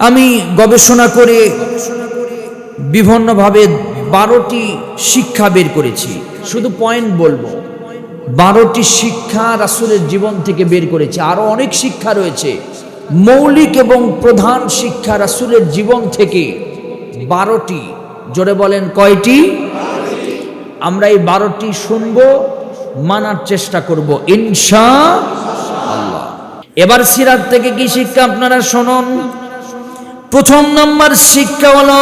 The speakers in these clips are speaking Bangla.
আমি গবেষণা করে বিভিন্নভাবে বারোটি শিক্ষা বের করেছি। শুধু পয়েন্ট বলব। বারোটি শিক্ষা রাসূলের জীবন থেকে বের করেছি। আরও অনেক শিক্ষা রয়েছে। মৌলিক এবং প্রধান শিক্ষা রাসূলের জীবন থেকে বারোটি। জোরে বলেন, কয়টি? আমরা এই বারোটি শুনব, মানার চেষ্টা করব, ইনশা আল্লাহ। এবার সিরাত থেকে কি শিক্ষা আপনারা শুনুন? প্রথম নম্বর শিক্ষা হলো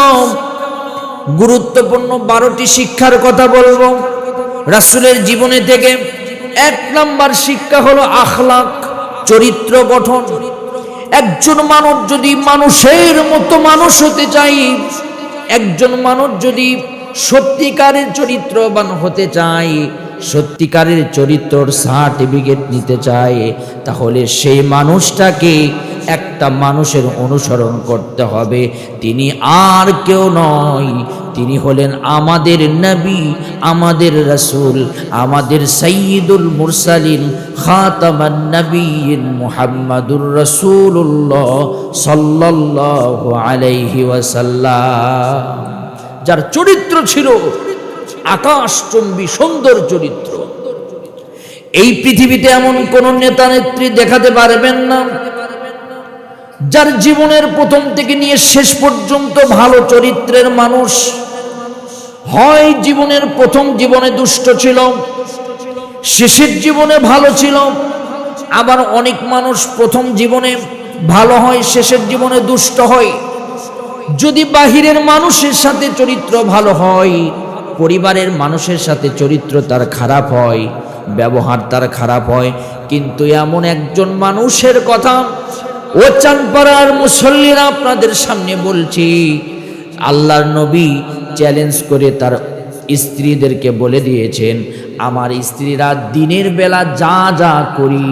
গুরুত্বপূর্ণ বারোটি শিক্ষার কথা বলব। রাসুলের জীবনে থেকে এক নম্বর শিক্ষা হলো আখলাক, চরিত্র গঠন। একজন মানুষ যদি মানুষের মতো মানুষ হতে চাই, একজন মানুষ যদি সত্যিকারের চরিত্রবান হতে চায় সত্যিকারের চরিত্রর সার্টিফিকেট নিতে চায়, তাহলে সেই মানুষটাকে একটা মানুষের অনুসরণ করতে হবে। তিনি আর কেউ নয়। তিনি হলেন আমাদের নবী, আমাদের রসুল, আমাদের সঈদুল মুরসালিন, খাতামান নবীন মুহাম্মাদুর রসুল্লাহ সাল্লাল্লাহু আলাইহি ওয়াসাল্লাম। যার চরিত্র ছিল আকাশচুম্বী সুন্দর চরিত্র। এই পৃথিবীতে এমন কোন নেতা নেত্রী দেখাতে পারবেন না। যার জীবনের প্রথম থেকে নিয়ে শেষ পর্যন্ত ভালো চরিত্রের মানুষ, হয় জীবনের প্রথম জীবনে দুষ্ট ছিল, শেষের জীবনে ভালো ছিল, আবার অনেক মানুষ প্রথম জীবনে ভালো হয়, শেষের জীবনে দুষ্ট হয়। যদি বাহিরের মানুষের সাথে চরিত্র ভালো হয়, পরিবারের মানুষের সাথে চরিত্র তার খারাপ হয়, ব্যবহার তার খারাপ হয়, কিন্তু এমন একজন মানুষের কথা ও চানপাড়ার মুসল্লিরা আপনাদের সামনে বলছি, আল্লাহর নবী চ্যালেঞ্জ করে তার স্ত্রীদেরকে বলে দিয়েছেন, আমার স্ত্রীরা দিনের বেলা যা যা করি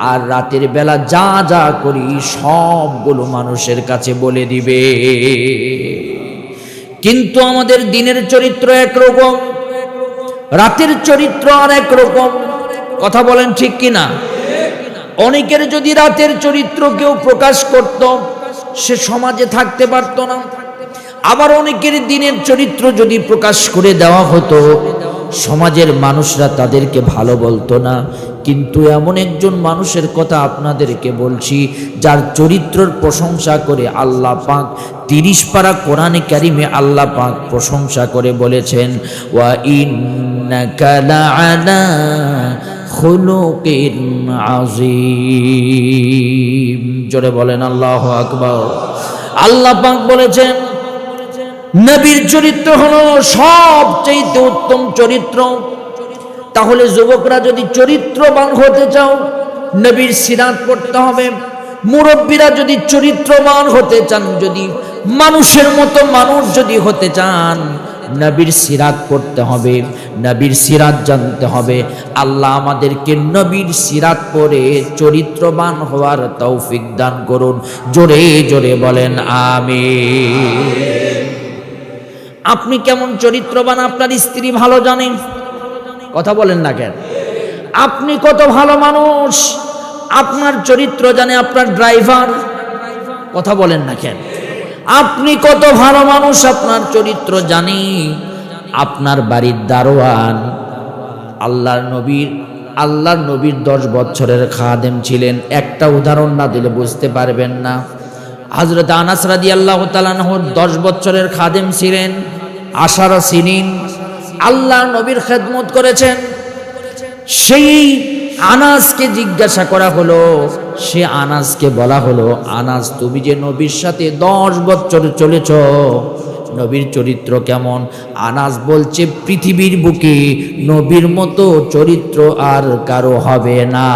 আর রাতের বেলা যা যা করি সবগুলো মানুষের কাছে বলে দিবে। কিন্তু আমাদের দিনের চরিত্র একরকম রাতের চরিত্র আর একরকম কথা বলেন ঠিক কিনা? অনেকের যদি রাতের চরিত্র কেউ প্রকাশ করত, সে সমাজে থাকতে পারত না। আবার অনেকের দিনের চরিত্র যদি প্রকাশ করে দেওয়া হতো, সমাজের মানুষরা তাদেরকে ভালো বলতো না। কিন্তু এমন একজন মানুষের কথা আপনাদেরকে বলছি, যার চরিত্রর প্রশংসা করে আল্লাহ পাক, তিরিশ পারা কোরআনে কারিমে আল্লাহ পাক প্রশংসা করে বলেছেন, ওয়া ইন্নাকা লাআলা খুলুকিন আযীম। জোরে বলেন, আল্লাহু আকবার। আল্লাহ পাক বলেছেন, নবীর চরিত্র হলো সবচেয়ে উত্তম চরিত্র। তাহলে যুবকরা যদি চরিত্রবান হতে চাও, নবীর সিরাত পড়তে হবে। মুরব্বীরা যদি চরিত্রবান হতে চান, যদি মানুষের মতো মানুষ যদি হতে চান নবীর সিরাত পড়তে হবে, নবীর সিরাত জানতে হবে। আল্লাহ আমাদেরকে নবীর সিরাত পড়ে চরিত্রবান হওয়ার তৌফিক দান করুন। জোরে জোরে বলেন আমি আপনি কেমন চরিত্রবান? আপনার স্ত্রী ভালো জানেন কথা বলেন না কেন? আপনি কত ভালো মানুষ? আপনার চরিত্র জানে আপনার ড্রাইভার? কথা বলেন না কেন? আপনি কত ভালো মানুষ আপনার চরিত্র জানি। আপনার বাড়ির দারোয়ান, আল্লাহর নবীর আল্লাহর নবীর দশ বছরের খাদেম ছিলেন। একটা উদাহরণ না দিলে বুঝতে পারবেন না। হজরত আনাস রাদি আল্লাহ তালানহর দশ বছরের খাদেম ছিলেন, আশারা সিনিন। আল্লাহ নবীর খেদমত করেছেন। সেই আনাসকে জিজ্ঞাসা করা হলো, সে আনাসকে বলা হলো, আনাস, তুমি যে নবীর সাথে দশ বছর চলেছ, নবীর চরিত্র কেমন? আনাস বলছে, পৃথিবীর বুকে নবীর মতো চরিত্র আর কারও হবে না।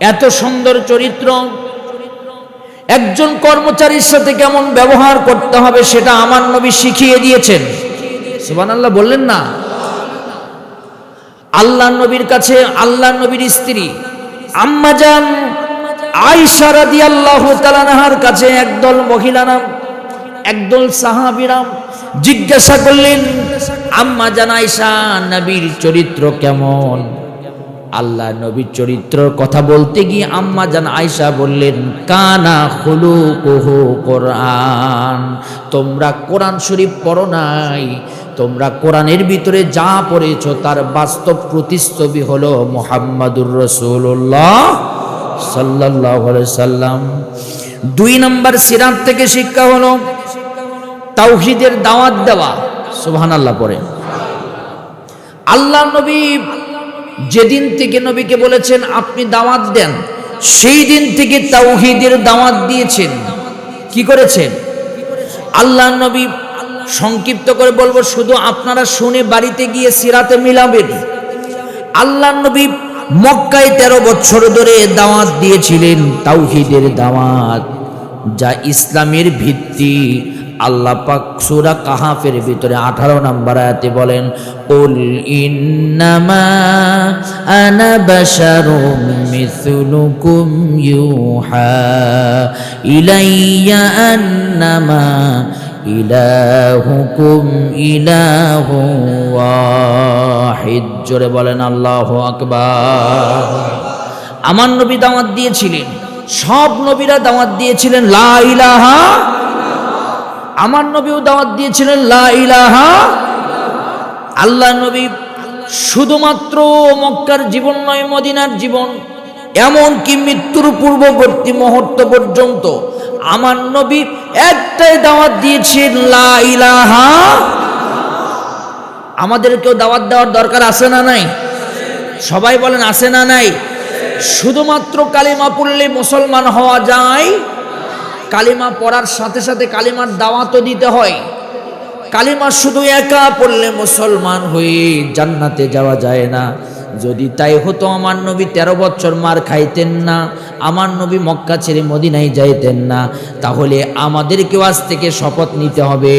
এত সুন্দর চরিত্র। একজন কর্মচারীর সাথে কেমন ব্যবহার করতে হবে, সেটা আমার নবী শিখিয়ে দিয়েছেন। সুবান আল্লাহ বললেন না? আল্লাহ নবীর কাছে, আল্লাহ নবীর স্ত্রী আম্মাজান আয়সা রাদি আল্লাহ তালানাহার কাছে একদল মহিলারাম একদল সাহাবিরাম জিজ্ঞাসা করলেন, আম্মা জান নবীর চরিত্র কেমন? আল্লাহ নবীর চরিত্রের কথা বলতে গিয়ে আম্মা জান আয়সা বললেন, কানা হলু কোহো কোরআন। তোমরা কোরআন শরীফ পড়ো নাই। তোমরা কোরআনের ভিতরে যা পড়েছ তার বাস্তব প্রতিস্তবী হলো মোহাম্মদুর রসুল্লাহ সাল্লাহ সাল্লাম। দুই নম্বর সিরাত থেকে শিক্ষা হলো তাওহিদের দাওয়াত দেওয়া। সুবহান আল্লাহ পরে আল্লাহ নবী যেদিন থেকে নবীকে বলেছেন, আপনি দাওয়াত দেন সেই দিন থেকে তাওহিদের দাওয়াত দিয়েছেন। কি করেছেন? আল্লাহ নবী সংক্ষিপ্ত করে বলব, শুধু আপনারা শুনে বাড়িতে গিয়ে সিরাতে মিলাবেন। আল্লাহ নবী মক্কায় তেরো বছর ধরে দাওয়াত দিয়েছিলেন তাওহিদের দাওয়াত, যা ইসলামের ভিত্তি। আল্লাহ পাক সূরা কাহাফের ভিতরে 18 নম্বর আয়াতে বলেন, কুল ইন্নামা আনা বাশারুম মিথলুকুম ইউহা ইলাইয়া আন্নামা ইলাহুকুম ইলাহু ওয়াহিদ। জোরে বলেন, আল্লাহু আকবার। আমার নবী দাওয়াত দিয়েছিলেন, সব নবীরা দাওয়াত দিয়েছিলেন, লা ইলাহা আমার নবীও দাওয়াত দিয়েছিলেন, লা ইলাহা আল্লাহ নবী শুধুমাত্র মক্কার জীবন নয়, মদিনার জীবন, এমনকি মৃত্যুর পূর্ববর্তী মুহূর্ত পর্যন্ত আমার নবী একটাই দাওয়াত দিয়েছেন, লা ইলাহা আমাদেরকেও দাওয়াত দেওয়ার দরকার আছে না নাই? সবাই বলেন, আছে না নাই? শুধুমাত্র কালিমা পড়লে মুসলমান হওয়া যায় কালিমা পড়ার সাথে সাথে কালিমার দাওয়াতও দিতে হয়। কালিমা শুধু একা পড়লে মুসলমান হয়ে জান্নাতে যাওয়া যায় না। যদি তাই হতো, আমার নবী তেরো বছর মার খাইতেন না, আমার নবী মক্কা ছেড়ে মদিনায় যাইতেন না। তাহলে আমাদেরকেও আজ থেকে শপথ নিতে হবে,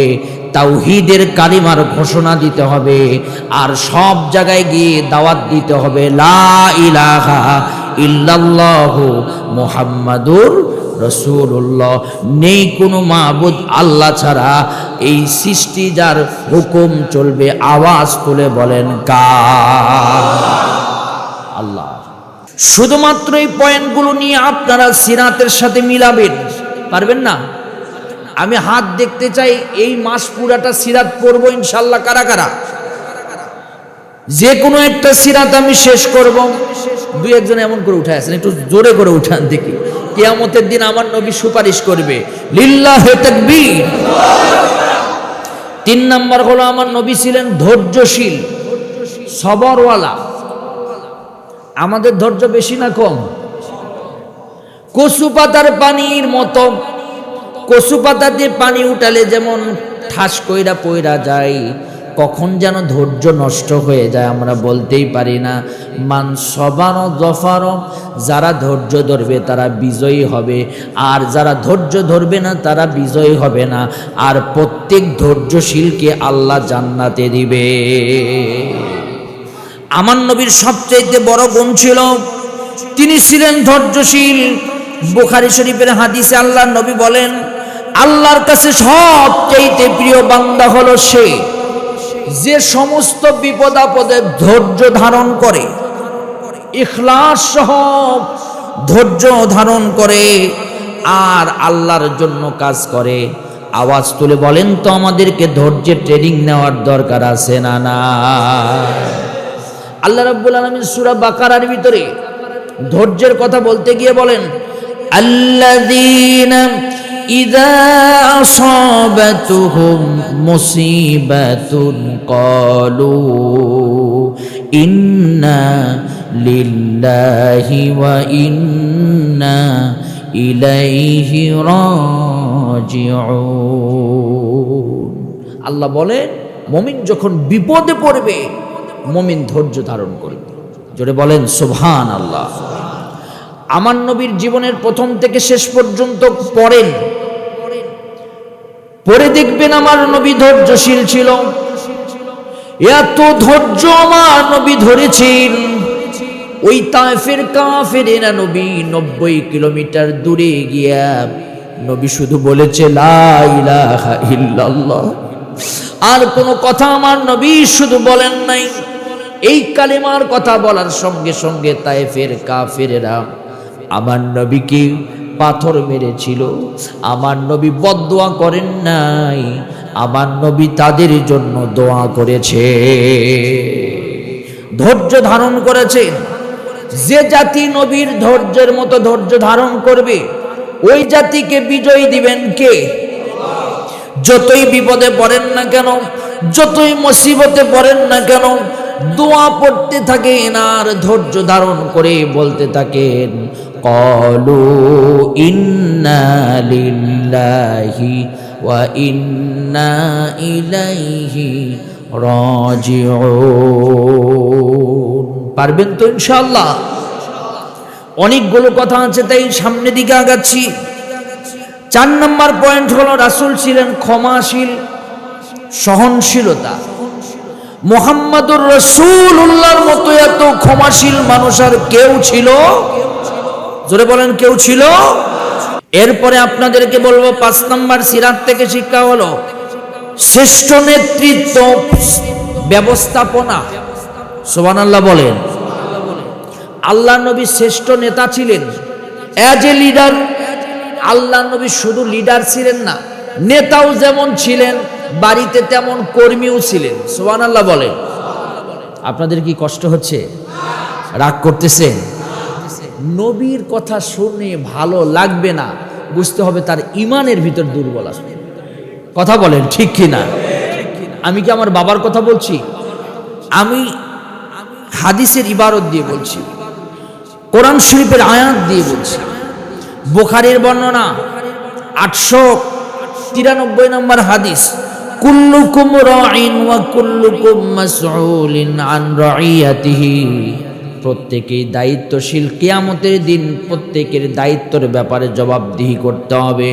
তাওহিদের কালিমার ঘোষণা দিতে হবে, আর সব জায়গায় গিয়ে দাওয়াত দিতে হবে, লা ইলাহা ইল্লাল্লাহু মুহাম্মাদুর রসুল্লাহ নেই কোনো মাহবুদ আল্লাহ ছাড়া। এই সৃষ্টি যার হুকুম চলবে, আওয়াজ তুলে বলেন কা আল্লাহ। শুধুমাত্র এই পয়েন্টগুলো নিয়ে আপনারা সিরাতের সাথে মিলাবেন, পারবেন না? আমি হাত দেখতে চাই, এই মাস পুরাটা সিরাত পড়ব ইনশাল্লাহ কারা কারা? যে কোনো একটা সিরাত আমি শেষ করব। দুই একজন এমন করে উঠে আসেন, একটু জোরে করে উঠান দেখি। কিয়ামতের দিন আমার নবী সুপারিশ করবে, লিল্লাহ তিন নাম্বার হলো আমার নবী ছিলেন ধৈর্যশীল, সবরওয়ালা। আমাদের ধৈর্য বেশি না কম? কচু পাতার পানির মতো। কচু পাতা দিয়ে পানি উঠালে যেমন ঠাস কইরা পইরা যায় কখন যেন ধৈর্য নষ্ট হয়ে যায় আমরা বলতেই পারি না। মান সবান জফার, যারা ধৈর্য ধরবে তারা বিজয়ী হবে। আর যারা ধৈর্য ধরবে না তারা বিজয়ী হবে না। আর প্রত্যেক ধৈর্যশীলকে আল্লাহ জান্নাতে দিবে। আমার নবীর সবচাইতে বড় গুণ ছিল, তিনি ছিলেন ধৈর্যশীল। বুখারি শরীফের হাদিসে আল্লাহ নবী বলেন, আল্লাহর কাছে সবচাইতে প্রিয় বান্দা হলো সে যে সমস্ত বিপদ আপদে ধৈর্য ধারণ করে, ইখলাস সহ ধৈর্য ধারণ করে আর আল্লাহর জন্য কাজ করে। আওয়াজ তুলে বলেন তো, আমাদেরকে ধৈর্যের ট্রেনিং নেওয়ার দরকার আছে না না? আল্লাহ রাব্বুল আলামিন সূরা বাকারার ভিতরে ধৈর্যের কথা বলতে গিয়ে বলেন, আল্লাযীনা ইযা আসাবাতুহুম মুসিবাতুন ক্বালু ইন্না লিল্লাহি ওয়া ইন্না ইলাইহি রাজিউন। আল্লাহ বলে মমিন যখন বিপদে পড়বে, মমিন ধৈর্য ধারণ করবে। জোরে বলেন সুবহান আল্লাহ আমার নবীর জীবনের প্রথম থেকে শেষ পর্যন্ত পড়েন। পড়ে দেখবেন আমার নবী ধৈর্যশীল ছিল। এত ধৈর্য আমার নবী ধরেছেন। ওই তাইফের কাফের এরা নবী নব্বই কিলোমিটার দূরে গিয়া নবী শুধু বলেছে আর কোনো কথা আমার নবী শুধু বলেন নাই। এই কালেমার কথা বলার সঙ্গে সঙ্গে তায়েফের কাফেরেরা আমার নবীকে পাথর মেরেছিল। আমার নবী বদদোয়া করেন নাই। আমার নবী তাদের জন্য দোয়া করেছে। ধৈর্য ধারণ করেছেন যে জাতি নবীর ধৈর্যের মতো ধৈর্য ধারণ করবে, ওই জাতিকে বিজয় দিবেন কে? যতই বিপদে পড়েন না কেন, যতই মুসিবতে পড়েন না কেন, দোয়া পড়তে থাকেন আর ধৈর্য ধারণ করে বলতে থাকেন ইন্না লিল্লাহি ওয়া ইন্না ইলাইহি রাজিউন পারবেন তো ইনশাআল্লাহ? অনেকগুলো কথা আছে, তাই সামনের দিকে আগাচ্ছি। চার নম্বর পয়েন্ট হলো, রাসূল ছিলেন ক্ষমাশীল, সহনশীলতা। মোহাম্মদুর রসুল্লাহর মতো এত ক্ষমাশীল মানুষ আর কেউ ছিল জোরে বলেন, কেউ ছিল? এরপরে আপনাদেরকে বলব, পাঁচ নম্বর সিরাত থেকে শিক্ষা হলো, শ্রেষ্ঠ নেতৃত্ব ব্যবস্থাপনা। সোবান আল্লাহ বলেন। আল্লাহ নবী শ্রেষ্ঠ নেতা ছিলেন। অ্যাজ এ লিডার আল্লাহ নবী শুধু লিডার ছিলেন না, নেতাও যেমন ছিলেন, বাড়িতে তেমন কর্মীও ছিলেন। সোহান আল্লাহ বলেন। আপনাদের কি কষ্ট হচ্ছে? রাগ করতেছেন? নবীর কথা শুনে ভালো লাগবে না, বুঝতে হবে তার ইমানের ভিতর দুর্বল আছে। কথা বলেন, ঠিক কি না আমি কি আমার বাবার কথা বলছি? আমি হাদিসের ইবারত দিয়ে বলছি, কোরআন শরীফের আয়াত দিয়ে বলছি। বোখারের বর্ণনা আটশো তিরানব্বই নম্বর হাদিস, কুল্লুকুম রাইন ওয়া কুল্লুকুম মাসউলিন আন রাইয়াতিহি। প্রত্যেকেই দায়িত্বশীল। কেয়ামতের দিন প্রত্যেকের দায়িত্বের ব্যাপারে জবাবদিহি করতে হবে।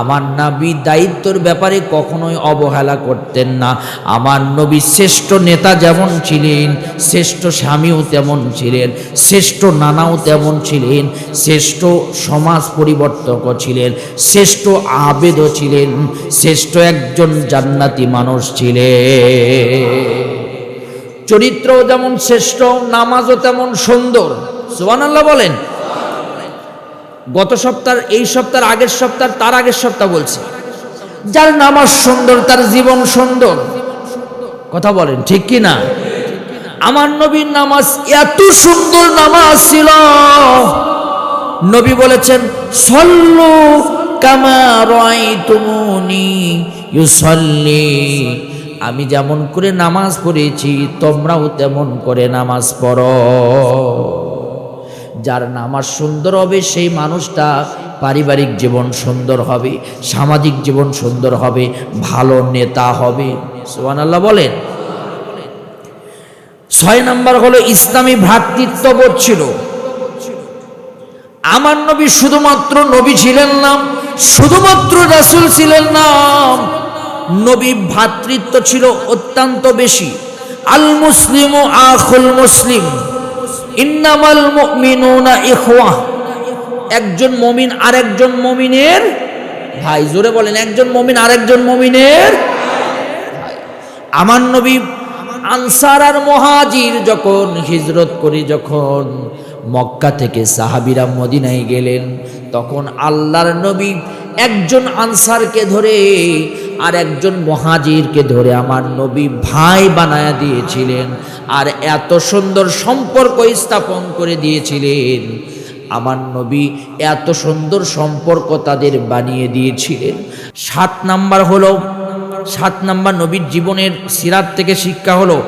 আমার নবী দায়িত্বর ব্যাপারে কখনোই অবহেলা করতেন না। আমার নবী শ্রেষ্ঠ নেতা যেমন ছিলেন, শ্রেষ্ঠ স্বামীও তেমন ছিলেন, শ্রেষ্ঠ নানাও তেমন ছিলেন, শ্রেষ্ঠ সমাজ পরিবর্তকও ছিলেন, শ্রেষ্ঠ আবেদও ছিলেন, শ্রেষ্ঠ একজন জান্নাতি মানুষ ছিলেন। চরিত্র যেমন শ্রেষ্ঠ, নামাজও তেমন সুন্দর। সুবান আল্লাহ বলেন। গত সপ্তাহ, এই সপ্তাহ, আগের সপ্তাহ, তার আগের সপ্তাহ বলছি। যার নামাজ সুন্দর, তার জীবন সুন্দর। কথা বলেন, ঠিক কি না? আমার নবীর নামাজ এত সুন্দর নামাজ ছিল। নবী বলেছেন, সল্লু কামা রয় তুমুনি ইউসল্লি আমি যেমন করে নামাজ পড়েছি, তোমরাও তেমন করে নামাজ পড়ো। যার নামাজ সুন্দর হবে, সেই মানুষটা পারিবারিক জীবন সুন্দর হবে, সামাজিক জীবন সুন্দর হবে, ভালো নেতা হবে। সোহান আল্লাহ বলেন। ছয় নম্বর হলো, ইসলামী ভ্রাতৃত্ববোধ ছিল। আমার নবী শুধুমাত্র নবী ছিলেন না, শুধুমাত্র রাসূল ছিলেন না নবী ভ্রাতৃত্ব ছিল অত্যন্ত বেশি। আল মুসলিম ও আখুল মুসলিম। ইন্নামাল মুমিনুনা ইখওয়া। একজন মমিন আরেকজন মমিনের ভাই। জোরে বলেন, একজন মমিন আরেকজন মমিনের। আমার নবী আনসার আর মহাজির যখন হিজরত করে, যখন মক্কা থেকে সাহাবিরা মদিনায় গেলেন। তখন আল্লাহর নবী একজন আনসারকে ধরে আর একজন মহাজিরকে ধরে আমার নবী ভাই বানায়া দিয়েছিলেন আর এত সুন্দর সম্পর্ক স্থাপন করে দিয়েছিলেন। আমার নবী এত সুন্দর সম্পর্ক তাদের বানিয়ে দিয়েছিলেন। সাত নাম্বার হলো, সাত নাম্বার নবীর জীবনের সিরাত থেকে শিক্ষা হলো,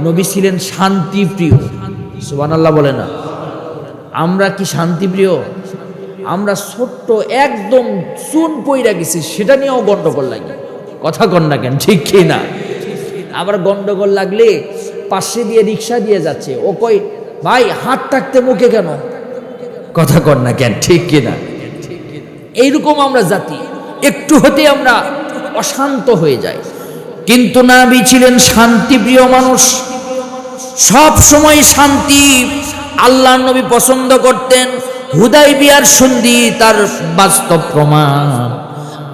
নবী ছিলেন শান্তিপ্রিয়। সুবান আল্লাহ বলে না। আমরা কি শান্তিপ্রিয়? আমরা ছোট্ট একদম চুন পইরা গেছি, সেটা নিয়েও গন্ডগোল লাগে। কথা কন না কেন, ঠিক কি না? আবার গন্ডগোল লাগলে পাশে দিয়ে রিক্সা দিয়ে যাচ্ছে। ও কই ভাই, হাত থাকতে মুখে কেন? কথা কন না কেন, ঠিক কি না? এইরকম আমরা জাতি, একটু হতে আমরা অশান্ত হয়ে যাই। কিন্তু নাবি ছিলেন শান্তিপ্রিয় মানুষ, সব সময় শান্তি আল্লাহ নবী পছন্দ করতেন। হুদাই বিয়ার সন্ধি তার বাস্তব প্রমাণ।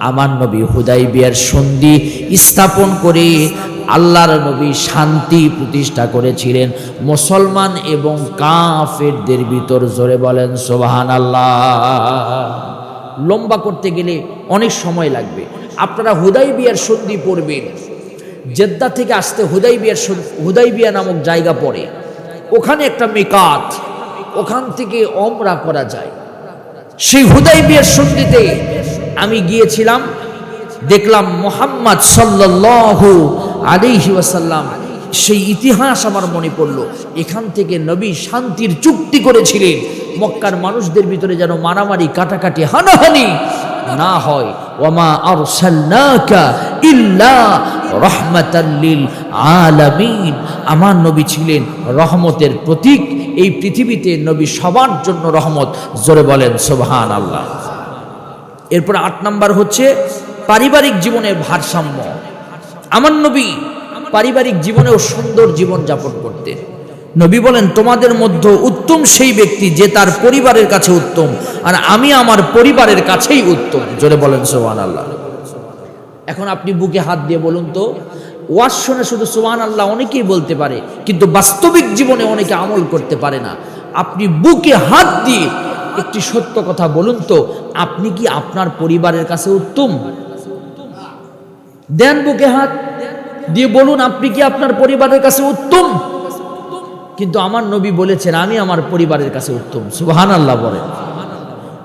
আমার নবী হুদাই বিয়ার সন্ধি স্থাপন করে আল্লাহর নবী শান্তি প্রতিষ্ঠা করেছিলেন। মুসলমান এবং কাফেরদের ভিতর জোরে বলেন সোবাহান আল্লাহ লম্বা করতে গেলে অনেক সময় লাগবে। আপনারা হুদাই বিয়ার সন্ধি পড়বেন। জেদ্দা থেকে আসতে হুদাই বিয়ার হুদাই বিয়া নামক জায়গা পড়ে। ওখানে একটা মেকাত, ওখান থেকে অমরা করা যায়। সেই হুদাই বিয়ার সন্ধিতে আমি গিয়েছিলাম, দেখলাম মোহাম্মদ সাল্লাল্লাহু আলাইহি ওয়াসাল্লাম সেই ইতিহাস আমার মনে পড়ল। এখান থেকে নবী শান্তির চুক্তি করেছিলেন, মক্কার মানুষদের ভিতরে যেন মারামারি, কাটাকাটি, হানাহানি না হয়। ওমা আরসালনাকা আলামিন। আমার নবী ছিলেন রহমতের প্রতীক। এই পৃথিবীতে নবী সবার জন্য রহমত। জোরে বলেন সুবহান আল্লাহ এরপর আট নাম্বার হচ্ছে পারিবারিক জীবনের ভারসাম্য। আমার নবী পারিবারিক জীবনেও সুন্দর জীবন যাপন করতেন। নবী বলেন, তোমাদের মধ্যে উত্তম সেই ব্যক্তি যে তার পরিবারের কাছে উত্তম, আর আমি আমার পরিবারের কাছেই উত্তম। জোরে বলেন সোহান আল্লাহ এখন আপনি বুকে হাত দিয়ে বলুন তো, ওয়াজ শুনে শুধু সোহান আল্লাহ অনেকেই বলতে পারে, কিন্তু বাস্তবিক জীবনে অনেকে আমল করতে পারে না। আপনি বুকে হাত দিয়ে একটি সত্য কথা বলুন তো, আপনি কি আপনার পরিবারের কাছে উত্তম? দেন বুকে হাত, দিয়ে বলুন, আপনি কি আপনার পরিবারের কাছে উত্তম? কিন্তু আমার নবী বলেছেন, আমি আমার পরিবারের কাছে উত্তম সুবহান আল্লাহ বলেন।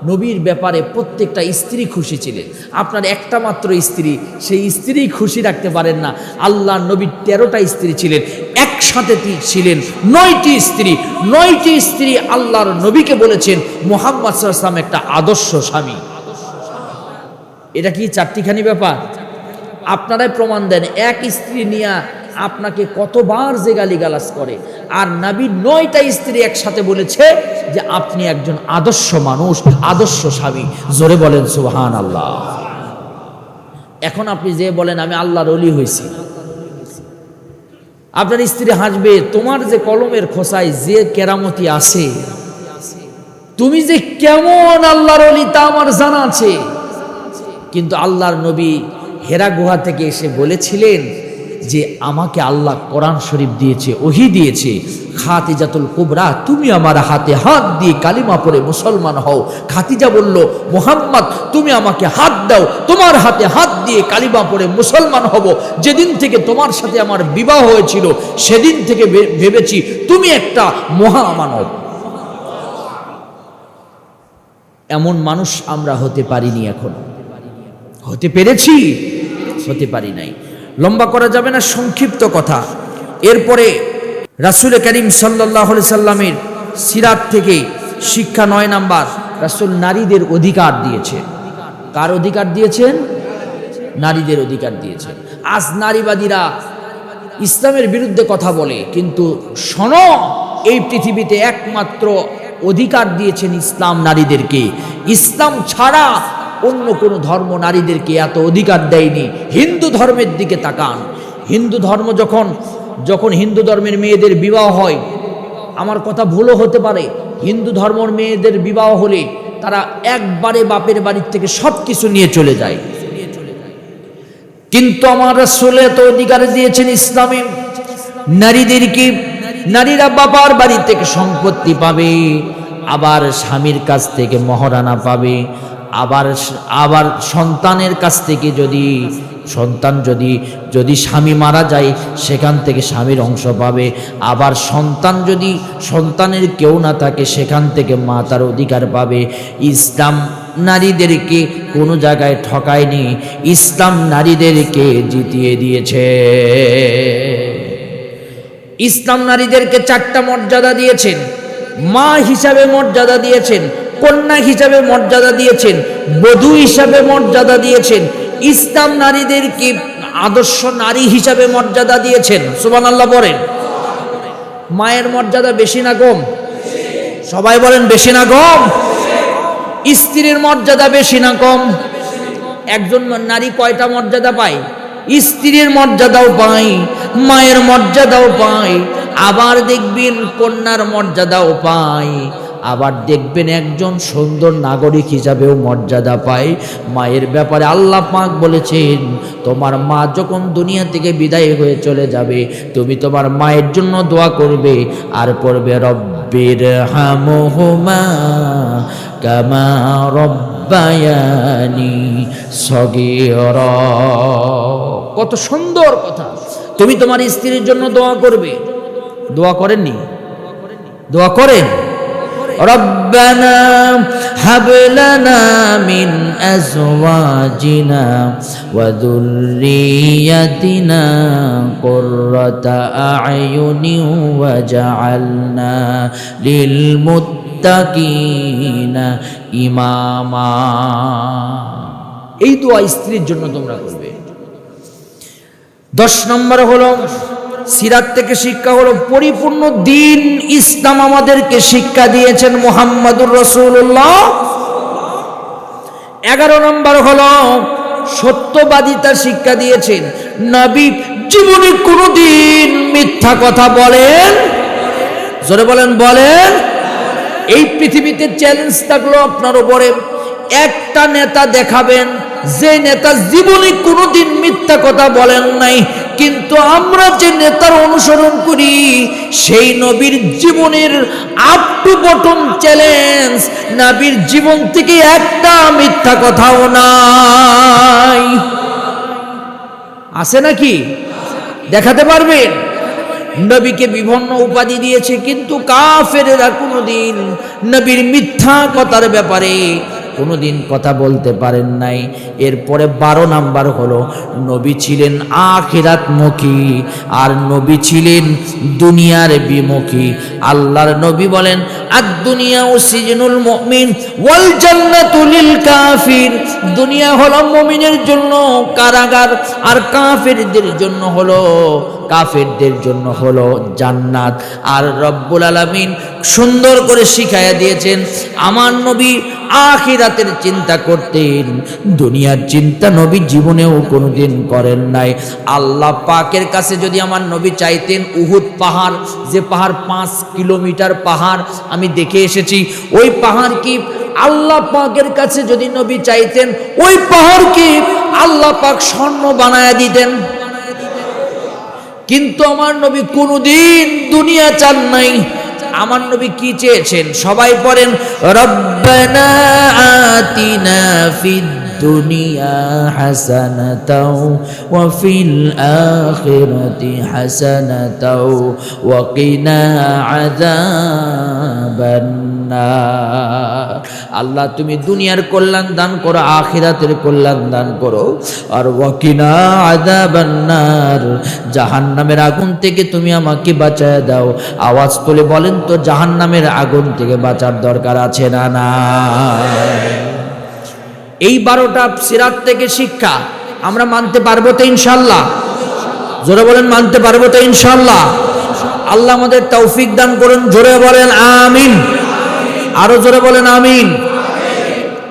নবীর ব্যাপারে প্রত্যেকটা স্ত্রী খুশি ছিলেন। আপনার একটা মাত্র স্ত্রী, সেই স্ত্রী খুশি রাখতে পারেন না। আল্লাহ নবীর তেরোটা স্ত্রী ছিলেন, একসাথে ছিলেন নয়টি স্ত্রী। নয়টি স্ত্রী আল্লাহর নবীকে বলেছেন, মোহাম্মদ সাল্লাম একটা আদর্শ স্বামী। এটা কি চারটিখানি ব্যাপার? আপনারাই প্রমাণ দেন, এক স্ত্রী নিয়ে আপনাকে কতবার যে গালিগালাজ করে। আর নাবি নয়টা স্ত্রী একসাথে বলেছে যে, আপনি একজন আদর্শ মানুষ, আদর্শ স্বামী। জোরে বলেন সুবহান আল্লাহ এখন আপনি যে বলেন, আমি আল্লাহর অলি হয়েছি। আপনার স্ত্রী হাসবে, তোমার যে কলমের খোসায় যে কেরামতি আছে, তুমি যে কেমন আল্লাহর অলি তা আমার জানা আছে। কিন্তু আল্লাহর নবী হেরা গুহা থেকে এসে বলেছিলেন যে আমাকে আল্লাহ কোরআন শরীফ দিয়েছে, ওহি দিয়েছে, খাতিজাতুল কুবরা, তুমি আমার হাতে হাত দিয়ে কালিমা পরে মুসলমান হও। খাতিজা বলল, মোহাম্মদ, তুমি আমাকে হাত দাও, তোমার হাতে হাত দিয়ে কালিমা পরে মুসলমান হব। যেদিন থেকে তোমার সাথে আমার বিবাহ হয়েছিল, সেদিন থেকে ভেবেছি তুমি একটা মহা এমন মানুষ আমরা হতে পারিনি এখন। হতে পেরেছি? হতে পারি নাই। লম্বা করা যাবে না, সংক্ষিপ্ত কথা। এরপরে রাসুল করিম সাল্লাহ সাল্লামের সিরাত থেকে শিক্ষা নয় নাম্বার, রাসুল নারীদের অধিকার দিয়েছে। কার অধিকার দিয়েছেন? নারীদের অধিকার দিয়েছেন। আজ নারীবাদীরা ইসলামের বিরুদ্ধে কথা বলে, কিন্তু শোন, এই পৃথিবীতে একমাত্র অধিকার দিয়েছেন ইসলাম নারীদেরকে। ইসলাম ছাড়া অন্য কোনো ধর্ম নারীদেরকে এত অধিকার দেয়নি। হিন্দু ধর্মের দিকে তাকান। হিন্দু ধর্ম যখন যখন হিন্দু ধর্মের মেয়েদের বিবাহ হয়, আমার কথা ভুলও হতে পারে। হিন্দু ধর্মের মেয়েদের বিবাহ হলে তারা একবারে বাপের বাড়ির থেকে সব কিছু নিয়ে চলে যায়। কিন্তু আমার রাসূলে তো অধিকার দিয়েছেন ইসলামে। নারীদেরকে নারীরা বাবার বাড়ি থেকে সম্পত্তি পাবে, আবার স্বামীর কাছ থেকে মহারানা পাবে আবার আবার সন্তানের কাছ থেকে যদি, সন্তান যদি যদি স্বামী মারা যায়, সেখান থেকে স্বামীর অংশ পাবে। আবার সন্তান যদি সন্তানের কেউ না থাকে, সেখান থেকে মা তার অধিকার পাবে। ইসলাম নারীদেরকে কোনো জায়গায় ঠকায়নি। ইসলাম নারীদেরকে জিতিয়ে দিয়েছে। ইসলাম নারীদেরকে চারটা মর্যাদা দিয়েছেন। মা হিসাবে মর্যাদা দিয়েছেন। কন্যা হিসাবে মর্যাদা দিয়েছেন, বধূ হিসাবে মর্যাদা দিয়েছেন, ইসলাম নারীদেরকে আদর্শ নারী হিসাবে মর্যাদা দিয়েছেন। সুবান আল্লাহ বলেন। মায়ের মর্যাদা বেশি না কম? সবাই বলেন বেশি না কম? স্ত্রীর মর্যাদা বেশি না কম? একজন নারী কয়টা মর্যাদা পায়? স্ত্রীর মর্যাদাও পায়, মায়ের মর্যাদাও পায়, আবার দেখবেন কন্যার মর্যাদাও পায়। আবার দেখবেন একজন সুন্দর নাগরিক হিসাবেও মর্যাদা পায়। মায়ের ব্যাপারে আল্লাহ পাক বলেছেন, তোমার মা যখন দুনিয়া থেকে বিদায় হয়ে চলে যাবে, তুমি তোমার মায়ের জন্য দোয়া করবে আর পড়বে, রব্বির হামহুমা কামা রব্বায়ানি সগীরা। কত সুন্দর কথা। তুমি তোমার স্ত্রীর জন্য দোয়া করবে। দোয়া করেননি? দোয়া করেন? ربنا هب لنا من أزواجنا وذريتنا قرة أعين وجعلنا للمتقين إماما এই দোয়া স্ত্রীর জন্য তোমরা করবে দশ নম্বর হলো সিরাত থেকে শিক্ষা হলো পরিপূর্ণ দিন ইসলাম আমাদেরকে শিক্ষা দিয়েছেন মোহাম্মদুর রসুল্লাহ এগারো নম্বর হলো সত্যবাদিতা শিক্ষা দিয়েছেন নবী জীবনে কোনোদিন মিথ্যা কথা বলেন। জোরে বলেন বলেন। এই পৃথিবীতে চ্যালেঞ্জ থাকল আপনার উপরে। একটা নেতা দেখাবেন, যে নেতা জীবনে কোনোদিন মিথ্যা কথা বলেন নাই। কিন্তু আমরা যে নেতার অনুসরণ করি, সেই নবীর জীবনের আপ টু বটম চ্যালেঞ্জ নবীর জীবন থেকে একটা মিথ্যা কথাও নাই। আছে নাকি? দেখাতে পারবেন নবীকে বিভিন্ন উপাধি দিয়েছে, কিন্তু কাফেরেরা কোনোদিন নবীর মিথ্যা কথার ব্যাপারে কোনোদিন কথা বলতে পারেন নাই। এরপরে বারো নাম্বার হলো, নবী ছিলেন আখিরাতমুখী, আর নবী ছিলেন দুনিয়ার বিমুখী। আল্লাহর নবী বলেন আর দুনিয়া ও সিজনুল মুমিন, ওয়াল জান্নাতুল কাফির। দুনিয়া হলো মমিনের জন্য কারাগার, আর কাফেরদের জন্য হলো কাফেরদের জন্য হলো জান্নাত। আর রব্বুল আলামিন সুন্দর করে শিখাইয়া দিয়েছেন, আমার নবী আখিরাতের চিন্তা করতেন, দুনিয়ার চিন্তা নবী জীবনেও কোনোদিন করেন নাই। আল্লাহ পাকের কাছে যদি আমার নবী চাইতেন, উহুদ পাহাড়, যে পাহাড় পাঁচ কিলোমিটার পাহাড়, আমি দেখে এসেছি, ওই পাহাড় কি আল্লাহ পাকের কাছে যদি নবী চাইতেন, ওই পাহাড় কি আল্লাহ পাক স্বর্ণ বানায় দিতেন? কিন্তু আমার নবী কোনোদিন দুনিয়া চান নাই। আমার নবী কি চেয়েছেন? সবাই পড়েন রব্বানা আতিনা ফিদ দুনিয়া হাসানাতাও ওয়া ফিল আখিরাতি হাসানাতাও ওয়া কিনা আযাবান নার আল্লাহ, তুমি দুনিয়ার কল্যাণ দান করো, আখিরাতের কল্যাণ দান করো। আর ওয়াকিনা আযাবান্নার, জাহান্নামের আগুন থেকে তুমি আমাকে বাঁচায় দাও। আওয়াজ তুলে বলেন তো, জাহান্নামের আগুন থেকে বাঁচার দরকার আছে না না এই বারোটা সিরাত থেকে শিক্ষা আমরা মানতে পারব তো ইনশাল্লাহ জোরে বলেন, মানতে পারব তো ইনশাল্লাহ আল্লাহ আমাদের তৌফিক দান করুন, জোরে বলেন, আমিন। আরও জোরে বলেন আমিন।